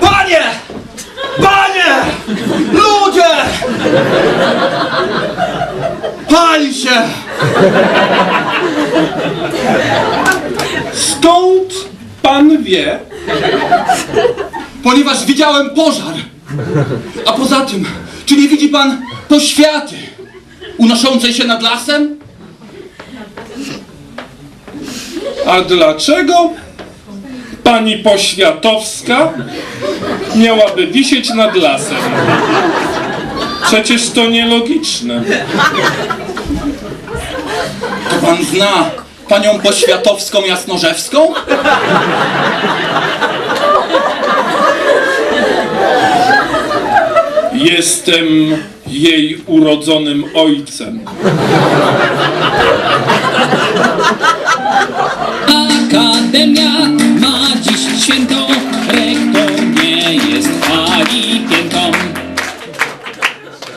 Panie! Panie! Ludzie! Pali się! Skąd pan wie? Ponieważ widziałem pożar. A poza tym, czy nie widzi pan poświaty unoszącej się nad lasem? A dlaczego pani Poświatowska miałaby wisieć nad lasem? Przecież to nielogiczne. To pan zna panią Poświatowską Jasnorzewską? Jestem jej urodzonym ojcem. pandemia.